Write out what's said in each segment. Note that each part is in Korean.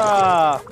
가자.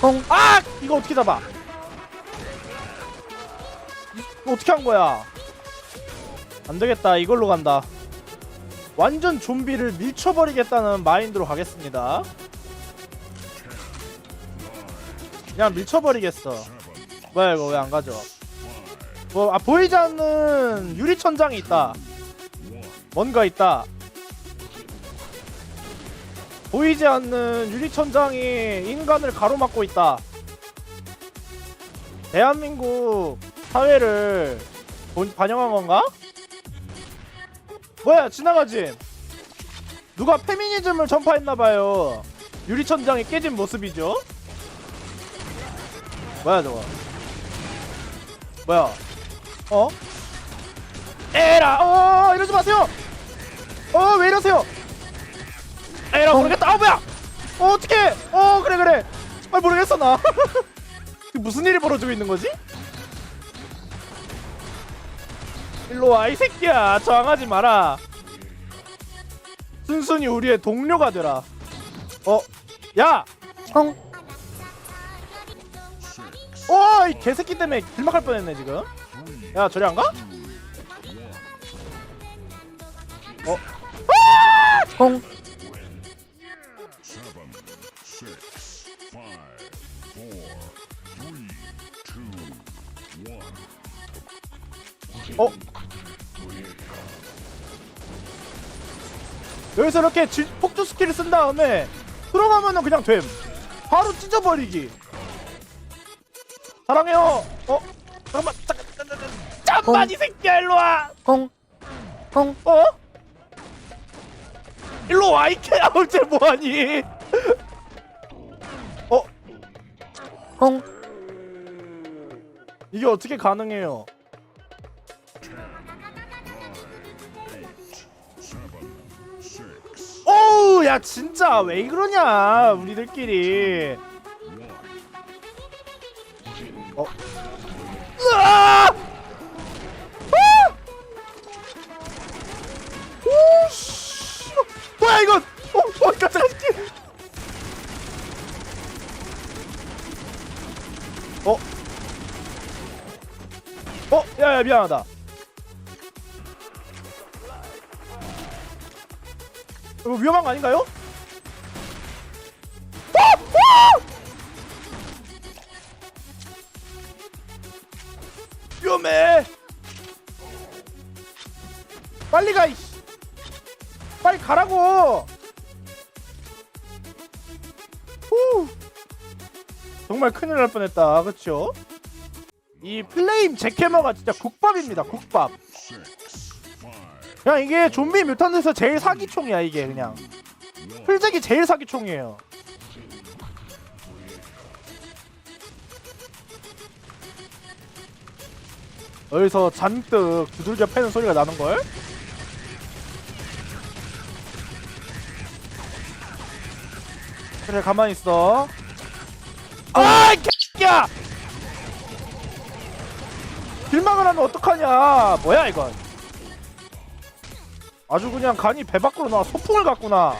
콩. 아! 이거 어떻게 잡아? 이거 어떻게 한 거야? 안 되겠다. 이걸로 간다. 완전 좀비를 밀쳐버리겠다는 마인드로 가겠습니다. 그냥 밀쳐버리겠어. 뭐야 이거 왜 안 가져? 뭐, 아 보이지 않는 유리천장이 있다. 뭔가 있다. 보이지 않는 유리천장이 인간을 가로막고 있다. 대한민국 사회를 본- 반영한 건가? 뭐야 지나가지? 누가 페미니즘을 전파했나봐요. 유리천장이 깨진 모습이죠. 뭐야 저거? 뭐야? 어? 에라! 어 이러지 마세요! 어 왜 이러세요? 에라 모르겠다. 아 뭐야? 어 어떡해? 어 그래 그래. 아 모르겠어 나. 무슨 일이 벌어지고 있는 거지? 일로 와 이 새끼야. 저항하지 마라. 순순히 우리의 동료가 되라. 어? 야! 콩. 어, 이 개새끼 때문에 길막할 뻔했네 지금. 야, 저리 안 가? 어? three, two, one. 어? 여기서 이렇게 지, 폭주 스킬을 쓴 다음에 들어가면은 그냥 됨. 바로 찢어버리기. 사랑해요. 어? 잠깐만, 잠깐, 잠깐, 잠깐, 잠깐만 이 새끼야 일로 와. 콩. 콩. 어? 일로 와 이케 아울제 뭐하니? 어? 콩. 이게 어떻게 가능해요? 어우 야 진짜 왜 그러냐 우리들끼리 어? 으아! 어, 어. 어? 어, 야, 야, 미안하다. 이거 위험한 거 아닌가요? 빨리 가. 이씨. 빨리 가라고. 후. 정말 큰일 날 뻔했다. 그렇죠? 이 플레임 제캐머가 진짜 국밥입니다. 국밥. 그냥 이게 좀비 뮤탄트에서 제일 사기총이야 이게 그냥. 풀잭이 제일 사기총이에요. 여기서 잔뜩 두들겨 패는 소리가 나는 걸? 그래 가만히 있어. 아, 이 개야! 길막을 하면 어떡하냐? 뭐야 이건? 아주 그냥 간이 배 밖으로 나와 소풍을 갔구나.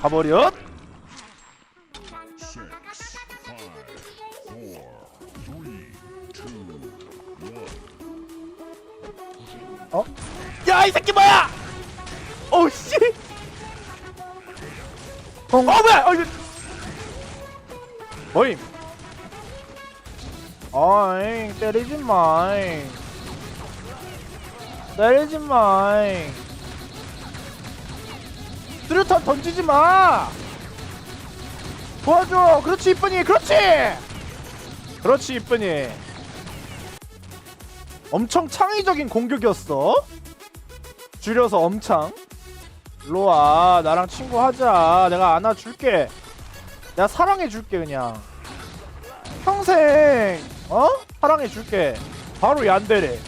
가버렸? six, five, four, three, two, 어? 야 이 새끼 뭐야? 오 씨. 콩. 어 뭐야? 어 이거. 뭐임? 아잉 때리지 마잉. 때리지 마잉. 수류탄 던지지 마. 도와줘. 그렇지 이쁜이. 그렇지. 그렇지 이쁜이. 엄청 창의적인 공격이었어. 줄여서. 일로 와. 나랑 친구하자. 내가 안아줄게. 내가 사랑해줄게 그냥. 평생 어? 사랑해줄게. 바로 얀데레.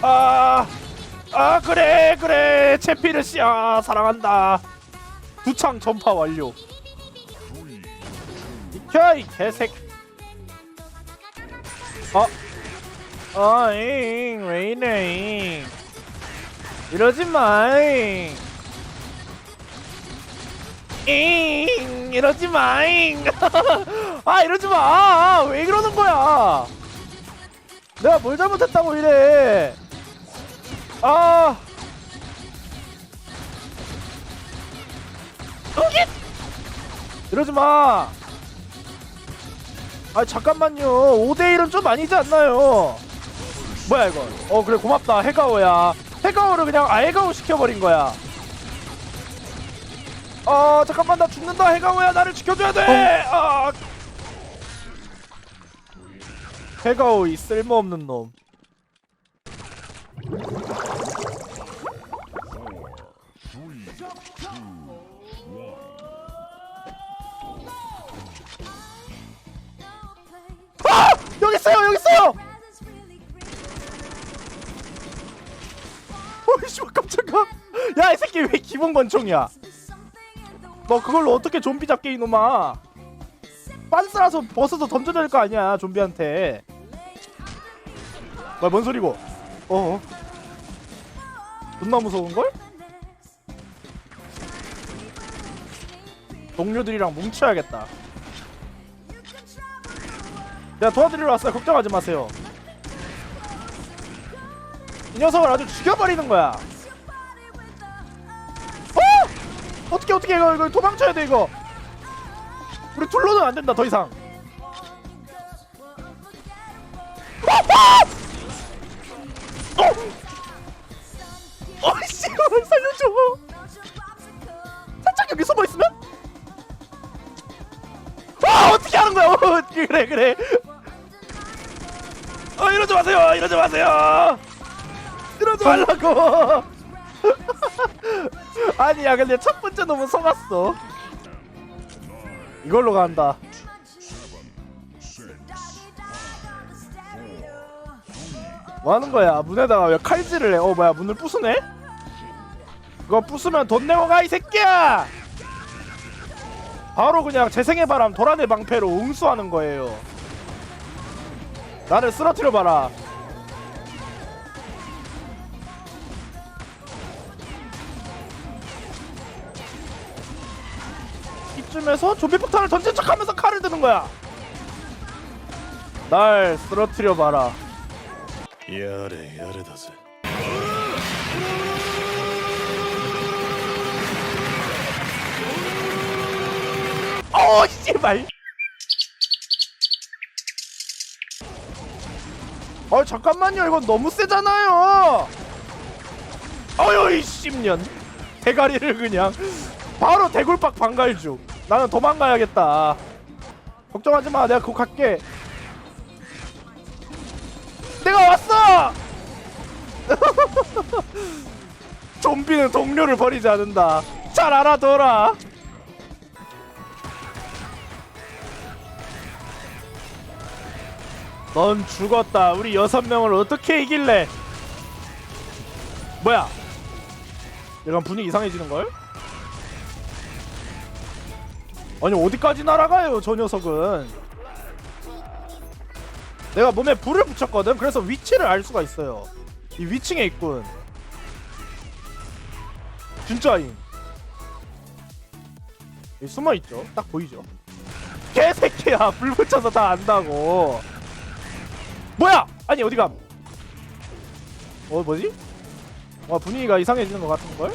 아아 그래 그래 씨야 사랑한다 두창 전파 완료 비켜 이 개색 어? 어잉 왜 이래 잉. 이러지 마잉. 잉 이러지 마잉. 아 이러지 마왜 이러는 거야? 내가 뭘 잘못했다고 이래? 아. 여기 이러지 마. 아 잠깐만요. 5대 1은 좀 아니지 않나요? 뭐야 이거? 어 그래 고맙다 해가오야. 해가오를 그냥 아예가오 시켜버린 거야. 아 잠깐만 나 죽는다 해가오야 나를 지켜줘야 돼. 아. 해가오 이 쓸모없는 놈. 아 여기 있어요 여기 있어요. 어이씨 깜짝아. 야 이 새끼 왜 기본 권총이야? 너 그걸로 어떻게 좀비 잡게 이놈아? 빤스라서 벗어서 던져야 될거 아니야 좀비한테. 뭐야 뭔 소리고? 어어. 존나 무서운 걸? 동료들이랑 뭉쳐야겠다. 내가 도와드리러 왔어요. 걱정하지 마세요 이 녀석을 아주 죽여버리는 거야. 어! 어떻게 어떻게 이거 이거 도망쳐야 돼 이거? 우리 둘로는 안 된다 더 이상. 어! 어! 어이씨 살려줘. 살짝 여기 숨어 있으면? 아 어떻게 하는 거야? 어, 그래 그래. 어 이러지 마세요 이러지 마세요 이러지 말라고. 아니 야 근데 첫 번째 놈은 속았어. 이걸로 간다. 뭐 하는 거야? 문에다가 왜 칼질을 해어 뭐야 문을 부수네? 그거 부수면 돈 내고 가 이 새끼야! 바로 그냥 재생의 바람 도란의 방패로 응수하는 거예요. 나를 쓰러뜨려 봐라 때쯤에서 좀비 폭탄을 던진 척하면서 칼을 드는 거야. 날 쓰러뜨려 봐라. 야래 야래다세. 어 씨발. 어 잠깐만요 이건 너무 세잖아요. 어여 이 씹년 대가리를 그냥 바로 대굴박 반갈 중. 나는 도망가야겠다 걱정하지 마 내가 그거 갈게 내가 왔어 좀비는 동료를 버리지 않는다 잘 알아둬라 넌 죽었다. 우리 여섯 명을 어떻게 이길래? 뭐야? 약간 분위기 이상해지는 걸? 아니 어디까지 날아가요, 저 녀석은? 내가 몸에 불을 붙였거든. 그래서 위치를 알 수가 있어요. 이 위층에 있군. 진짜임. 여기 숨어 있죠. 딱 보이죠. 개새끼야, 불 붙여서 다 안다고. 뭐야? 아니 어디 감? 어 뭐지? 와 분위기가 이상해지는 것 같은 걸?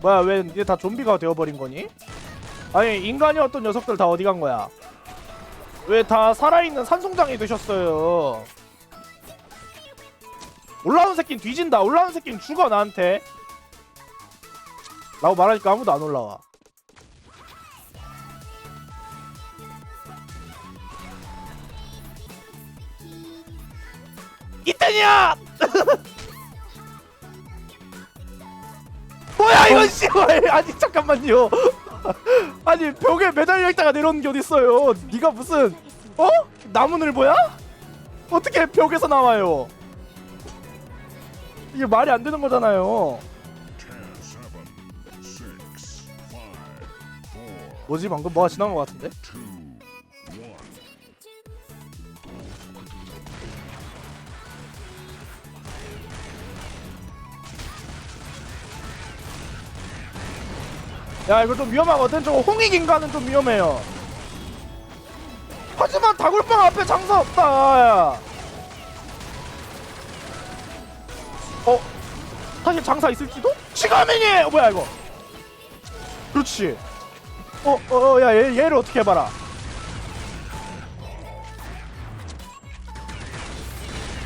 뭐야 왜 이게 다 좀비가 되어버린 거니? 아니 인간이었던 녀석들 다 어디 간 거야? 왜 다 살아있는 산송장이 되셨어요? 올라온 새끼는 뒤진다. 올라온 새끼는 죽어 나한테. 라고 말하니까 아무도 안 올라와. 이때냐! 뭐야 이건 씨발 아니 잠깐만요 아니 벽에 매달려 있다가 내려오는 게 어딨어요 네가 무슨 어? 나무늘 보야? 어떻게 벽에서 나와요 이게 말이 안 되는 거잖아요. 10, 7, 6, 5, 4, 뭐지 방금 뭐가 지나간 것 같은데? 야 이거 좀 위험하거든. 저거 홍익 인간은 좀 위험해요. 하지만 다굴빵 앞에 장사 없다. 야. 어? 사실 장사 있을지도? 지가민이! 어, 뭐야 이거? 그렇지. 어, 어, 어, 야, 얘, 얘를 어떻게 해봐라.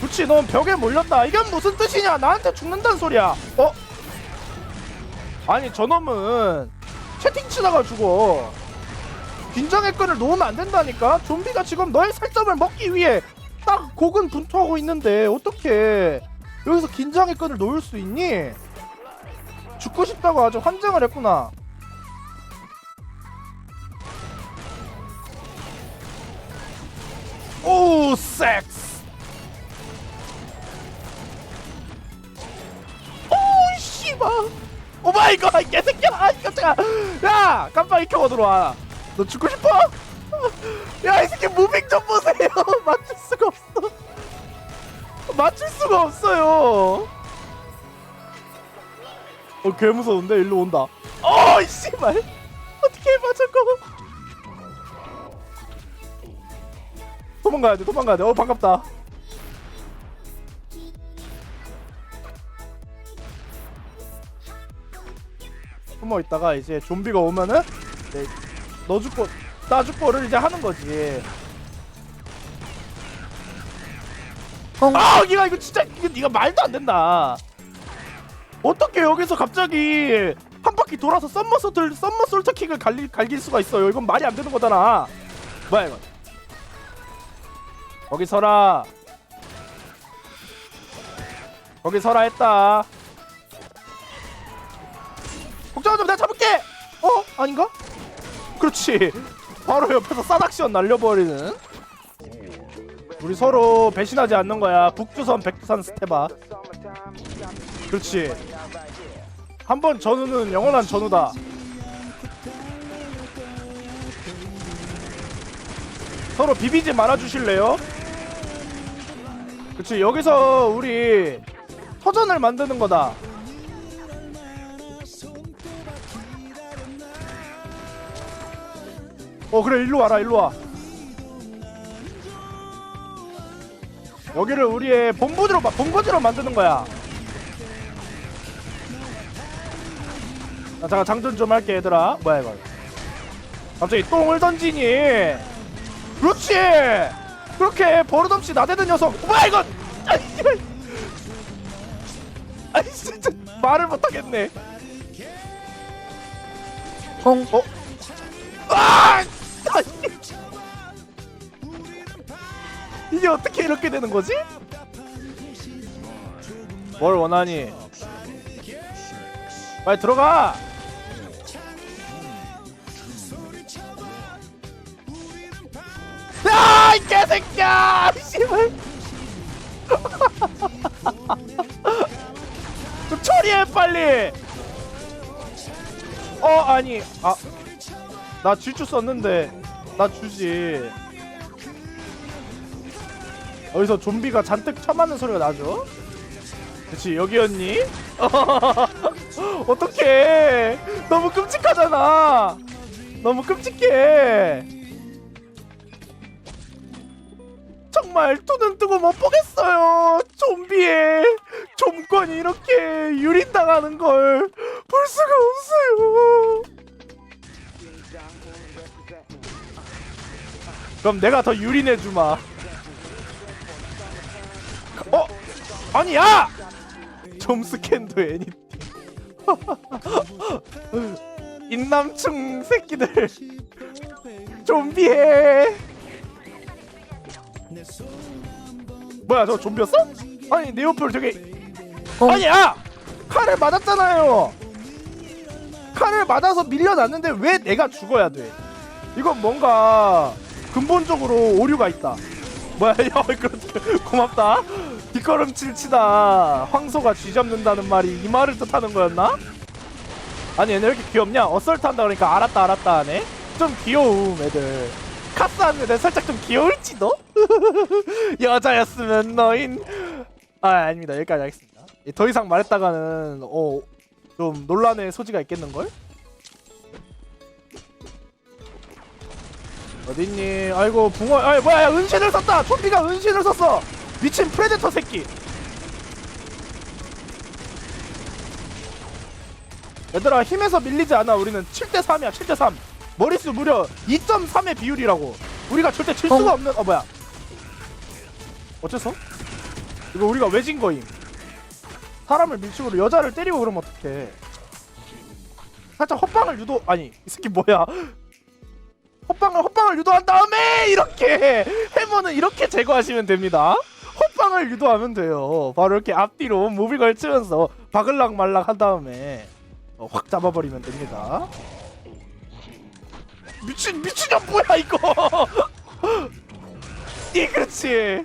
그렇지, 넌 벽에 몰렸다. 이건 무슨 뜻이냐? 나한테 죽는다는 소리야. 어? 아니, 저놈은 채팅 치다가 죽어. 긴장의 끈을 놓으면 안 된다니까? 좀비가 지금 너의 살점을 먹기 위해 딱 고군 분투하고 있는데, 어떻게 여기서 긴장의 끈을 놓을 수 있니? 죽고 싶다고 아주 환장을 했구나. 오 섹스 오 씨발 오 마이 갓 개새끼야. 아 깜짝아 야. 깜빡 익혀고 들어와. 너 죽고 싶어? 야 이 새끼 무빙 좀 보세요. 맞출 수가 없어. 맞출 수가 없어요. 어 개무서운데? 일로 온다. 어이 씨발. 어떻게 저거 도망가야 돼 도망가야 돼어 반갑다 숨어 있다가 이제 좀비가 오면은 네, 너 죽고 나 죽고를 이제 하는 거지. 공, 아 니가 이거 진짜 이거 니가 말도 안 된다. 어떻게 여기서 갑자기 한 바퀴 돌아서 썸머솔트 썸머솔트킥을 갈릴, 갈길 수가 있어요? 이건 말이 안 되는 거잖아. 뭐야 이거? 거기 서라. 거기 서라 했다 걱정하지 마. 내가 잡을게. 어? 아닌가? 그렇지. 바로 옆에서 싸닥시원 날려버리는. 우리 서로 배신하지 않는 거야. 북두선 백두산 스테바. 그렇지. 한 번 전우는 영원한 전우다. 서로 비비지 말아주실래요? 그치 여기서 우리 터전을 만드는 거다 어 그래 일로 와라 일로 와. 여기를 우리의 본부지로 마- 본거지로 만드는 거야. 자 잠깐 장전 좀 할게 얘들아. 뭐야 이거 갑자기 똥을 던지니. 그렇지! 그렇게 버릇없이 나대는 녀석. 어, 뭐야 이거 아이 씨발. 아이 진짜 말을 못하겠네. 공, 어? 아! 이. 이게 어떻게 이렇게 되는 거지? 뭘 원하니? 빨리 들어가! 야! 이 개새끼야! 씨발! 좀 처리해 빨리! 어 아니 아 나 질주 썼는데 나 주지 여기서 좀비가 잔뜩 쳐맞는 소리가 나죠? 그치 여기였니? 어떡해 너무 끔찍하잖아 너무 끔찍해 정말 눈은 뜨고 못 보겠어요 좀비에 좀권이 이렇게 유린당하는 걸 볼 수가 없어요 그럼 내가 더 유린해 주마. 어? 아니 야! 점스캔도 애니. 인남충 새끼들. 좀비해. 뭐야 저 좀비였어? 아니 내 옆을 되게 공, 아니 야! 칼을 맞았잖아요. 칼을 맞아서 밀려났는데 왜 내가 죽어야 돼? 이건 뭔가 근본적으로 오류가 있다. 뭐야, 야, 그렇게 고맙다. 이 뒷걸음질 치다 황소가 쥐 잡는다는 말이 이 말을 뜻하는 거였나? 아니 얘네 왜 이렇게 귀엽냐? 어설트 한다 그러니까 알았다 알았다 하네? 좀 귀여움 애들 카스 하는 애들 살짝 좀 귀여울지도? 여자였으면 너인 아 아닙니다 여기까지 하겠습니다 더 이상 말했다가는 어 좀 논란의 소지가 있겠는걸? 어딨니? 아이고 붕어 아이 뭐야 야 은신을 썼다 좀비가 은신을 썼어 미친 프레데터 새끼. 얘들아 힘에서 밀리지 않아. 우리는 7대3이야 7대3 머릿수 무려 2.3의 비율이라고. 우리가 절대 질 수가 어? 없는 어 뭐야. 어째서? 이거 우리가 왜 진 거임. 사람을 밀치고 여자를 때리고 그러면 어떡해. 살짝 헛방을 유도 아니 이 새끼 뭐야. 헛방을 헛방을 유도한 다음에 이렇게 해머는 이렇게 제거하시면 됩니다 헛방을 유도하면 돼요. 바로 이렇게 앞뒤로 모빌 걸치면서 바글락 말락 한 다음에 어, 확 잡아버리면 됩니다. 미친 미친년 뭐야 이거? 이 그렇지